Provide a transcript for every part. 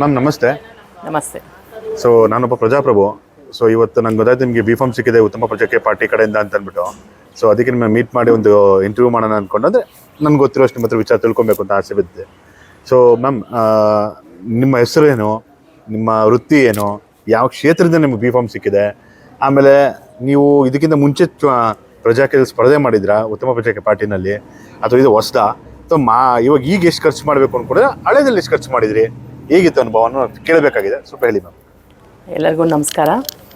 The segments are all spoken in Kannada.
ಮ್ಯಾಮ್ ನಮಸ್ತೆ. ನಮಸ್ತೆ. ಸೊ ನಾನೊಬ್ಬ ಪ್ರಜಾಪ್ರಭು. ಸೊ ಇವತ್ತು ನಂಗೆ ಗೊತ್ತಾಯ್ತು ನಿಮಗೆ ಬಿ ಫಾರ್ಮ್ ಸಿಕ್ಕಿದೆ ಉತ್ತಮ ಪ್ರಜಾಕ್ಕೆ ಪಾರ್ಟಿ ಕಡೆಯಿಂದ ಅಂತ ಅಂದ್ಬಿಟ್ಟು. ಸೊ ಅದಕ್ಕೆ ನಿಮ್ಮ ಮೀಟ್ ಮಾಡಿ ಒಂದು ಇಂಟರ್ವ್ಯೂ ಮಾಡೋಣ ಅಂದ್ಕೊಂಡು ಅಂದರೆ ನನ್ಗೆ ಗೊತ್ತಿರೋಷ್ಟು ನಿಮ್ಮ ಹತ್ರ ವಿಚಾರ ತಿಳ್ಕೊಬೇಕು ಅಂತ ಆಸೆ ಬಿದ್ದಿದೆ. ಸೊ ಮ್ಯಾಮ್ ನಿಮ್ಮ ಹೆಸರು ಏನು? ನಿಮ್ಮ ವೃತ್ತಿ ಏನು? ಯಾವ ಕ್ಷೇತ್ರದಿಂದ ನಿಮ್ಗೆ ಬಿ ಫಾರ್ಮ್ ಸಿಕ್ಕಿದೆ? ಆಮೇಲೆ ನೀವು ಇದಕ್ಕಿಂತ ಮುಂಚೆ ಪ್ರಜಾಕ್ಕೆ ಸ್ಪರ್ಧೆ ಮಾಡಿದ್ರಾ? ಉತ್ತಮ ಪ್ರಜಾಕ್ಕೆ ಪಾರ್ಟಿನಲ್ಲಿ? ಅಥವಾ ಇದು ಹೊಸದಾ? ಅಥವಾ ಮಾ ಇವಾಗ ಈಗ ಎಷ್ಟು ಖರ್ಚು ಮಾಡಬೇಕು ಅಂದ್ಕೊಂಡ್ರೆ ಹಳೇದಲ್ಲಿ ಎಷ್ಟು ಖರ್ಚು ಮಾಡಿದ್ರಿ? ಹೇಗಿತ್ತು ಅನುಭವವನ್ನು ಕೇಳಬೇಕಾಗಿದೆ. ಸ್ವಲ್ಪ ಹೇಳಿ ಮ್ಯಾಮ್. ಎಲ್ಲರಿಗೂ ನಮಸ್ಕಾರ.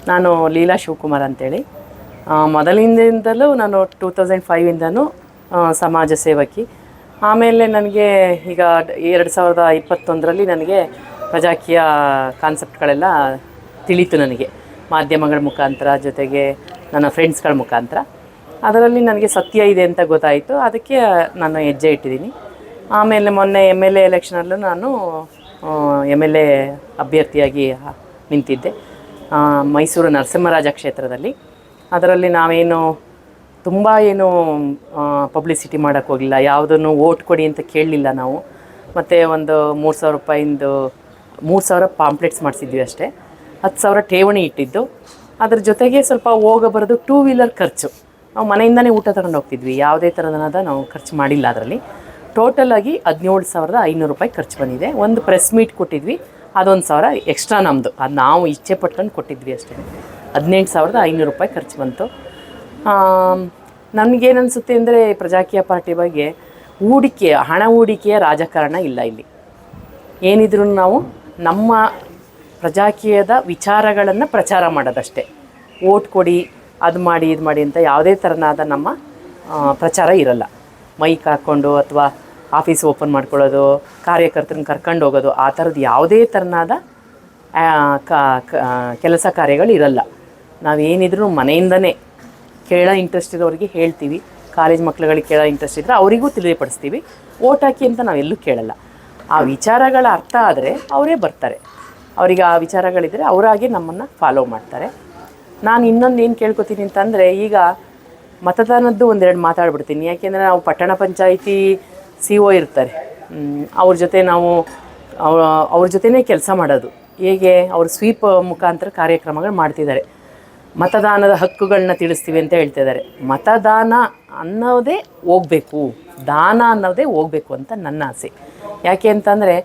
ನಾನು ಲೀಲಾ ಶಿವಕುಮಾರ್ ಅಂತೇಳಿ. ಮೊದಲಿನಿಂದಲೂ ನಾನು ಟೂ ತೌಸಂಡ್ ಫೈವಿಂದನೂ ಸಮಾಜ ಸೇವಕಿ. ಆಮೇಲೆ ನನಗೆ ಈಗ ಎರಡು ಸಾವಿರದ ಇಪ್ಪತ್ತೊಂದರಲ್ಲಿ ನನಗೆ ಪ್ರಜಾಕೀಯ ಕಾನ್ಸೆಪ್ಟ್ಗಳೆಲ್ಲ ತಿಳಿತು ನನಗೆ. ಮಾಧ್ಯಮಗಳ ಮುಖಾಂತರ ಜೊತೆಗೆ ನನ್ನ ಫ್ರೆಂಡ್ಸ್ಗಳ ಮುಖಾಂತರ. ಅದರಲ್ಲಿ ನನಗೆ ಸತ್ಯ ಇದೆ ಅಂತ ಗೊತ್ತಾಯಿತು. ಅದಕ್ಕೆ ನಾನು ಹೆಜ್ಜೆ ಇಟ್ಟಿದ್ದೀನಿ. ಆಮೇಲೆ ಮೊನ್ನೆ ಎಂ ಎಲ್ ಎ ಎಲೆಕ್ಷನಲ್ಲೂ ನಾನು ಎಂ ಎಲ್ ಎ ಅಭ್ಯರ್ಥಿಯಾಗಿ ನಿಂತಿದ್ದೆ. ಮೈಸೂರು ನರಸಿಂಹರಾಜ ಕ್ಷೇತ್ರದಲ್ಲಿ. ಅದರಲ್ಲಿ ನಾವೇನು ತುಂಬ ಏನು ಪಬ್ಲಿಸಿಟಿ ಮಾಡೋಕ್ಕೆ ಹೋಗಲಿಲ್ಲ ಯಾವುದನ್ನು ಓಟ್ ಕೊಡಿ ಅಂತ ಕೇಳಲಿಲ್ಲ ನಾವು. ಮತ್ತು ಒಂದು ಮೂರು ಸಾವಿರ ರೂಪಾಯಿಂದು, ಮೂರು ಸಾವಿರ ಪಾಂಪ್ಲೆಟ್ಸ್ ಮಾಡಿಸಿದ್ವಿ ಅಷ್ಟೇ. ಹತ್ತು ಸಾವಿರ ಠೇವಣಿ ಇಟ್ಟಿದ್ದು. ಅದ್ರ ಜೊತೆಗೆ ಸ್ವಲ್ಪ ಹೋಗ ಬರೋದು ಟೂ ವೀಲರ್ ಖರ್ಚು. ನಾವು ಮನೆಯಿಂದನೇ ಊಟ ತಗೊಂಡು ಹೋಗ್ತಿದ್ವಿ ಯಾವುದೇ ಥರದನಾದ ನಾವು ಖರ್ಚು ಮಾಡಿಲ್ಲ ಅದರಲ್ಲಿ. ಟೋಟಲ್ ಆಗಿ ಹದಿನೇಳು ಸಾವಿರದ ಐನೂರು ರೂಪಾಯಿ ಖರ್ಚು ಬಂದಿದೆ. ಒಂದು ಪ್ರೆಸ್ ಮೀಟ್ ಕೊಟ್ಟಿದ್ವಿ. ಅದೊಂದು ಸಾವಿರ ಎಕ್ಸ್ಟ್ರಾ ನಮ್ಮದು ಅದು ನಾವು ಇಚ್ಛೆ ಪಟ್ಕೊಂಡು ಕೊಟ್ಟಿದ್ವಿ ಅಷ್ಟೇ. ಹದಿನೆಂಟು ಸಾವಿರದ ಐನೂರು ರೂಪಾಯಿ ಖರ್ಚು ಬಂತು. ನನಗೇನು ಅನಿಸುತ್ತೆ ಅಂದರೆ ಪ್ರಜಾಕೀಯ ಪಾರ್ಟಿ ಬಗ್ಗೆ ಹೂಡಿಕೆ, ಹಣ ಹೂಡಿಕೆಯ ರಾಜಕಾರಣ ಇಲ್ಲ ಇಲ್ಲಿ. ಏನಿದ್ರೂ ನಾವು ನಮ್ಮ ಪ್ರಜಾಕೀಯದ ವಿಚಾರಗಳನ್ನು ಪ್ರಚಾರ ಮಾಡೋದಷ್ಟೇ. ಓಟ್ ಕೊಡಿ, ಅದು ಮಾಡಿ, ಇದು ಮಾಡಿ ಅಂತ ಯಾವುದೇ ಥರನಾದ ನಮ್ಮ ಪ್ರಚಾರ ಇರಲ್ಲ. ಮೈಕ್ ಹಾಕ್ಕೊಂಡು ಅಥವಾ ಆಫೀಸ್ ಓಪನ್ ಮಾಡ್ಕೊಳ್ಳೋದು, ಕಾರ್ಯಕರ್ತರನ್ನ ಕರ್ಕೊಂಡು ಹೋಗೋದು, ಆ ಥರದ್ದು ಯಾವುದೇ ಥರನಾದ ಕೆಲಸ ಕಾರ್ಯಗಳು ಇರಲ್ಲ. ಏನಿದ್ರೂ ಮನೆಯಿಂದನೇ ಕೇಳೋ ಇಂಟ್ರೆಸ್ಟ್ ಇರೋರಿಗೆ ಹೇಳ್ತೀವಿ. ಕಾಲೇಜ್ ಮಕ್ಳುಗಳಿಗೆ ಕೇಳೋ ಇಂಟ್ರೆಸ್ಟ್ ಇದ್ದರೆ ಅವರಿಗೂ ತಿಳಿಯಪಡಿಸ್ತೀವಿ. ಓಟ್ ಹಾಕಿ ಅಂತ ನಾವೆಲ್ಲೂ ಕೇಳಲ್ಲ. ಆ ವಿಚಾರಗಳ ಅರ್ಥ ಆದರೆ ಅವರೇ ಬರ್ತಾರೆ. ಅವರಿಗೆ ಆ ವಿಚಾರಗಳಿದ್ದರೆ ಅವರಾಗೆ ನಮ್ಮನ್ನು ಫಾಲೋ ಮಾಡ್ತಾರೆ. ನಾನು ಇನ್ನೊಂದು ಏನು ಕೇಳ್ಕೊತೀನಿ ಅಂತಂದರೆ ಈಗ ಮತದಾನದ್ದು ಒಂದೆರಡು ಮಾತಾಡ್ಬಿಡ್ತೀನಿ. ಯಾಕೆಂದರೆ ನಾವು ಪಟ್ಟಣ ಪಂಚಾಯಿತಿ ಸಿ ಒ ಇರ್ತಾರೆ ಅವ್ರ ಜೊತೆ ನಾವು, ಅವ್ರ ಅವ್ರ ಜೊತೆನೇ ಕೆಲಸ ಮಾಡೋದು. ಹೇಗೆ ಅವರು ಸ್ವೀಪ್ ಮುಖಾಂತರ ಕಾರ್ಯಕ್ರಮಗಳು ಮಾಡ್ತಿದ್ದಾರೆ. ಮತದಾನದ ಹಕ್ಕುಗಳನ್ನ ತಿಳಿಸ್ತೀವಿ ಅಂತ ಹೇಳ್ತಿದ್ದಾರೆ. ಮತದಾನ ಅನ್ನೋದೇ ಹೋಗಬೇಕು. ದಾನ ಅನ್ನೋದೇ ಹೋಗಬೇಕು ಅಂತ ನನ್ನ ಆಸೆ. ಯಾಕೆ ಅಂತಂದರೆ,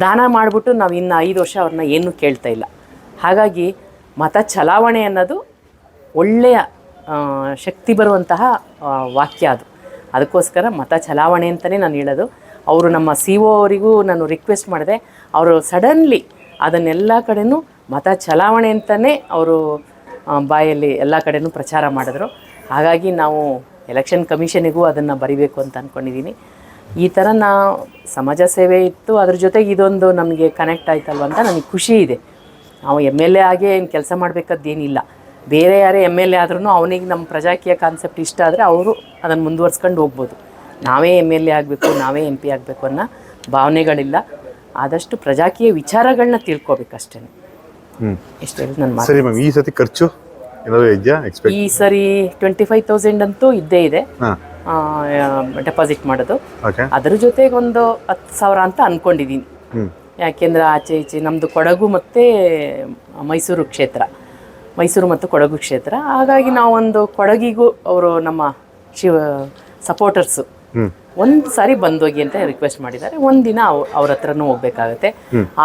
ದಾನ ಮಾಡಿಬಿಟ್ಟು ನಾವು ಇನ್ನು ಐದು ವರ್ಷ ಅವ್ರನ್ನ ಏನೂ ಕೇಳ್ತಾ ಇಲ್ಲ. ಹಾಗಾಗಿ ಮತ ಚಲಾವಣೆ ಅನ್ನೋದು ಒಳ್ಳೆಯ ಶಕ್ತಿ ಬರುವಂತಹ ವಾಕ್ಯ ಅದು. ಅದಕ್ಕೋಸ್ಕರ ಮತ ಚಲಾವಣೆ ಅಂತಲೇ ನಾನು ಹೇಳೋದು. ಅವರು ನಮ್ಮ ಸಿ ಒ ಅವರಿಗೂ ನಾನು ರಿಕ್ವೆಸ್ಟ್ ಮಾಡಿದೆ. ಅವರು ಸಡನ್ಲಿ ಅದನ್ನೆಲ್ಲ ಕಡೆನೂ ಮತ ಚಲಾವಣೆ ಅಂತಲೇ ಅವರು ಬಾಯಲ್ಲಿ ಎಲ್ಲ ಕಡೆನೂ ಪ್ರಚಾರ ಮಾಡಿದ್ರು. ಹಾಗಾಗಿ ನಾವು ಎಲೆಕ್ಷನ್ ಕಮಿಷನಿಗೂ ಅದನ್ನು ಬರಿಬೇಕು ಅಂತ ಅಂದ್ಕೊಂಡಿದ್ದೀನಿ ಈ ಥರ ನಾ ಸಮಾಜ ಸೇವೆ ಇತ್ತು. ಅದ್ರ ಜೊತೆಗೆ ಇದೊಂದು ನಮಗೆ ಕನೆಕ್ಟ್ ಆಯ್ತಲ್ವ ಅಂತ ನನಗೆ ಖುಷಿ ಇದೆ. ನಾವು ಎಂ ಎಲ್ ಎ ಆಗೇ ಏನು ಕೆಲಸ ಮಾಡಬೇಕದ್ದೇನಿಲ್ಲ ಬೇರೆ ಯಾರೇ ಎಂ ಎಲ್ ಎ ಆದ್ರೂ ಅವನಿಗೆ ನಮ್ಮ ಪ್ರಜಾಕೀಯ ಕಾನ್ಸೆಪ್ಟ್ ಇಷ್ಟ ಆದರೆ ಅವರು ಅದನ್ನು ಮುಂದುವರ್ಸ್ಕೊಂಡು ಹೋಗ್ಬೋದು. ನಾವೇ ಎಂ ಎಲ್ ಎ ಆಗಬೇಕು ನಾವೇ ಎಂ ಪಿ ಆಗಬೇಕು ಅನ್ನೋ ಭಾವನೆಗಳಿಲ್ಲ. ಆದಷ್ಟು ಪ್ರಜಾಕೀಯ ವಿಚಾರಗಳನ್ನ ತಿಳ್ಕೊಬೇಕಷ್ಟೇ ಇಷ್ಟು ಹೇಳಿ ನನ್ನ ಸರಿ ಮ್ಯಾಮ್ ಈ ಸತಿ ಖರ್ಚು ಏನಾದರೂ ಇದೆಯಾ? ಎಕ್ಸ್ಪೆಕ್ಟ್ ಈ ಸರಿ ಟ್ವೆಂಟಿ ಫೈವ್ ತೌಸಂಡ್ ಅಂತೂ ಇದ್ದೇ ಇದೆ. ಡೆಪಾಸಿಟ್ ಮಾಡೋದು. ಅದ್ರ ಜೊತೆಗೆ ಒಂದು ಹತ್ತು ಸಾವಿರ ಅಂತ ಅನ್ಕೊಂಡಿದ್ದೀನಿ ಯಾಕೆಂದ್ರೆ ಯಾಕೆಂದರೆ ಆಚೆ ಈಚೆ ನಮ್ಮದು ಕೊಡಗು ಮತ್ತು ಮೈಸೂರು ಕ್ಷೇತ್ರ. ಮೈಸೂರು ಮತ್ತು ಕೊಡಗು ಕ್ಷೇತ್ರ. ಹಾಗಾಗಿ ನಾವೊಂದು ಕೊಡಗಿಗೂ ಅವರು ನಮ್ಮ ಶಿವ ಸಪೋರ್ಟರ್ಸು ಒಂದು ಸಾರಿ ಬಂದೋಗಿ ಅಂತ ರಿಕ್ವೆಸ್ಟ್ ಮಾಡಿದ್ದಾರೆ. ಒಂದಿನ ಅವ್ ಅವ್ರ ಹತ್ರನೂ ಹೋಗ್ಬೇಕಾಗತ್ತೆ.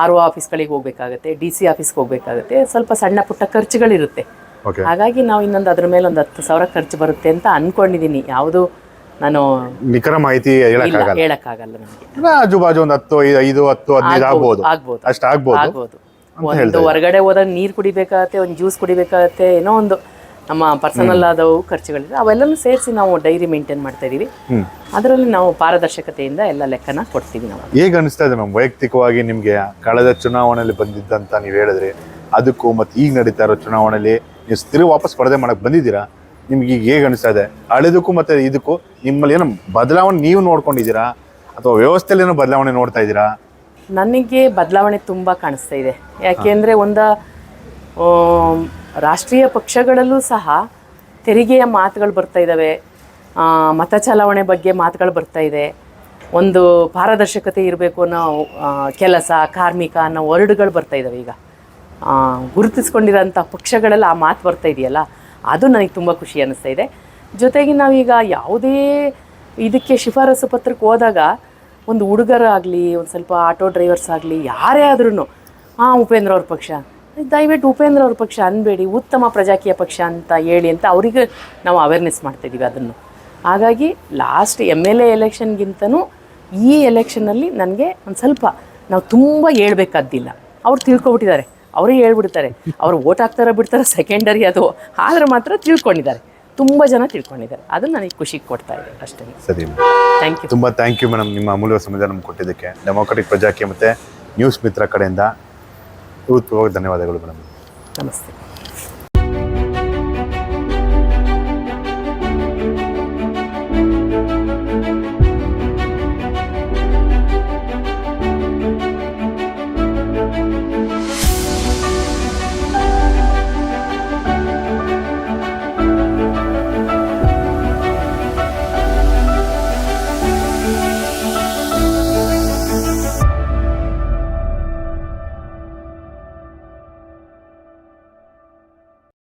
ಆರ್ ಒ ಆಫೀಸ್ಗಳಿಗೆ ಹೋಗ್ಬೇಕಾಗತ್ತೆ ಡಿ ಸಿ ಆಫೀಸ್ಗೆ ಹೋಗ್ಬೇಕಾಗತ್ತೆ. ಸ್ವಲ್ಪ ಸಣ್ಣ ಪುಟ್ಟ ಖರ್ಚುಗಳಿರುತ್ತೆ. ಹಾಗಾಗಿ ನಾವು ಇನ್ನೊಂದು ಅದ್ರ ಮೇಲೆ ಒಂದು ಹತ್ತು ಸಾವಿರ ಖರ್ಚು ಬರುತ್ತೆ ಅಂತ ಅನ್ಕೊಂಡಿದ್ದೀನಿ ಯಾವುದು ನಾನು ನಿಖರ ಮಾಹಿತಿ ಹೇಳಕ್ಕಾಗಲ್ಲ. ನನಗೆ ಆಜು ಬಾಜು ಒಂದು ಹತ್ತು ಐದು ಹತ್ತು ಹದಿನೈದು ಆಗ್ಬೋದು ಆಗ್ಬೋದು. ಅಷ್ಟು ಆಗ್ಬೋದು. ಒಂದು ಹೊರಗಡೆ ಹೋದಾಗ ನೀರು ಕುಡಿಬೇಕಾಗತ್ತೆ ಒಂದು ಜ್ಯೂಸ್ ಕುಡಿಬೇಕಾಗತ್ತೆ ಏನೋ ಒಂದು ನಮ್ಮ ಪರ್ಸನಲ್ ಆದವು ಖರ್ಚುಗಳಿದೆ. ಅವೆಲ್ಲನೂ ಸೇರಿಸಿ ನಾವು ಡೈರಿ ಮೇಂಟೈನ್ ಮಾಡ್ತಾ ಇದೀವಿ. ಅದರಲ್ಲಿ ನಾವು ಪಾರದರ್ಶಕತೆಯಿಂದ ಎಲ್ಲ ಲೆಕ್ಕನ ಕೊಡ್ತೀವಿ ನಾವು. ಹೇಗೆ ಅನಿಸ್ತಾ ಇದೆ ಮ್ಯಾಮ್ ವೈಯಕ್ತಿಕವಾಗಿ ನಿಮಗೆ ಕಳೆದ ಚುನಾವಣೆಯಲ್ಲಿ ಬಂದಿದ್ದಂತ ನೀವು ಹೇಳಿದ್ರೆ ಅದಕ್ಕೂ ಮತ್ತೆ ಈಗ ನಡೀತಾ ಇರೋ ಚುನಾವಣೆಯಲ್ಲಿ ನೀವು ಸ್ಥಿರ ವಾಪಸ್ ಸ್ಪರ್ಧೆ ಮಾಡಕ್ಕೆ ಬಂದಿದ್ದೀರಾ? ನಿಮ್ಗೆ ಈಗ ಹೇಗೆ ಅನಿಸ್ತಾ ಇದೆ? ಹಳೆದಕ್ಕೂ ಮತ್ತೆ ಇದಕ್ಕೂ ನಿಮ್ಮಲ್ಲಿ ಏನೋ ಬದಲಾವಣೆ ನೀವು ನೋಡ್ಕೊಂಡಿದ್ದೀರಾ? ಅಥವಾ ವ್ಯವಸ್ಥೆಯಲ್ಲಿ ಏನೋ ಬದಲಾವಣೆ ನೋಡ್ತಾ ಇದ್ದೀರಾ? ನನಗೆ ಬದಲಾವಣೆ ತುಂಬ ಕಾಣಿಸ್ತಾ ಇದೆ. ಯಾಕೆಂದರೆ ಒಂದು ರಾಷ್ಟ್ರೀಯ ಪಕ್ಷಗಳಲ್ಲೂ ಸಹ ತೆರಿಗೆಯ ಮಾತುಗಳು ಬರ್ತಾ ಇದ್ದಾವೆ ಮತ ಚಲಾವಣೆ ಬಗ್ಗೆ ಮಾತುಗಳು ಬರ್ತಾ ಇದೆ. ಒಂದು ಪಾರದರ್ಶಕತೆ ಇರಬೇಕು ಅನ್ನೋ ಕೆಲಸ, ಕಾರ್ಮಿಕ ಅನ್ನೋ ವರ್ಡ್ಗಳು ಬರ್ತಾ ಇದ್ದಾವೆ ಈಗ. ಗುರುತಿಸ್ಕೊಂಡಿರೋಂಥ ಪಕ್ಷಗಳಲ್ಲಿ ಆ ಮಾತು ಬರ್ತಾ ಇದೆಯಲ್ಲ, ಅದು ನನಗೆ ತುಂಬ ಖುಷಿ ಅನ್ನಿಸ್ತಾ ಇದೆ. ಜೊತೆಗೆ ನಾವೀಗ ಯಾವುದೇ ಇದಕ್ಕೆ ಶಿಫಾರಸು ಪತ್ರಕ್ಕೆ ಹೋದಾಗ ಒಂದು ಹುಡುಗರಾಗಲಿ, ಒಂದು ಸ್ವಲ್ಪ ಆಟೋ ಡ್ರೈವರ್ಸ್ ಆಗಲಿ, ಯಾರೇ ಆದ್ರೂ ಹಾಂ ಉಪೇಂದ್ರ ಅವ್ರ ಪಕ್ಷ. ದಯವಿಟ್ಟು ಉಪೇಂದ್ರ ಅವ್ರ ಪಕ್ಷ ಅನ್ಬೇಡಿ, ಉತ್ತಮ ಪ್ರಜಾಕೀಯ ಪಕ್ಷ ಅಂತ ಹೇಳಿ ಅಂತ ಅವರಿಗೆ ನಾವು ಅವೇರ್ನೆಸ್ ಮಾಡ್ತಿದ್ದೀವಿ ಅದನ್ನು. ಹಾಗಾಗಿ ಲಾಸ್ಟ್ ಎಂ ಎಲ್ ಎ ಎಲೆಕ್ಷನ್ಗಿಂತನೂ ಈ ಎಲೆಕ್ಷನಲ್ಲಿ ನನಗೆ ಒಂದು ಸ್ವಲ್ಪ ನಾವು ತುಂಬ ಹೇಳ್ಬೇಕಾದ್ದಿಲ್ಲ. ಅವ್ರು ತಿಳ್ಕೊಬಿಟ್ಟಿದ್ದಾರೆ. ಅವರೇ ಹೇಳ್ಬಿಡ್ತಾರೆ. ಅವ್ರು ಓಟ್ ಹಾಕ್ತಾರ ಬಿಡ್ತಾರೆ ಸೆಕೆಂಡರಿ ಅದು. ಆದರೆ ಮಾತ್ರ ತಿಳ್ಕೊಂಡಿದ್ದಾರೆ. ತುಂಬ ಜನ ತಿಳ್ಕೊಂಡಿದ್ದಾರೆ. ಅದು ನನಗೆ ಖುಷಿ ಕೊಡ್ತಾ ಇದೆ ಅಷ್ಟೇ. ಸರಿ ಥ್ಯಾಂಕ್ ಯು ತುಂಬ ಥ್ಯಾಂಕ್ ಯು ಮೇಡಮ್ ನಿಮ್ಮ ಅಮೂಲ್ಯ ಸಮಯ ನಮ್ಗೆ ಕೊಟ್ಟಿದ್ದಕ್ಕೆ. ಡೆಮೋಕ್ರೆಟಿಕ್ ಪ್ರಜಾಕ್ಕೆ ಮತ್ತು ನ್ಯೂಸ್ ಮಿತ್ರ ಕಡೆಯಿಂದ ಹೃತ್ಪೂರ್ವಕ ಧನ್ಯವಾದಗಳು ಮೇಡಮ್. ನಮಸ್ತೆ.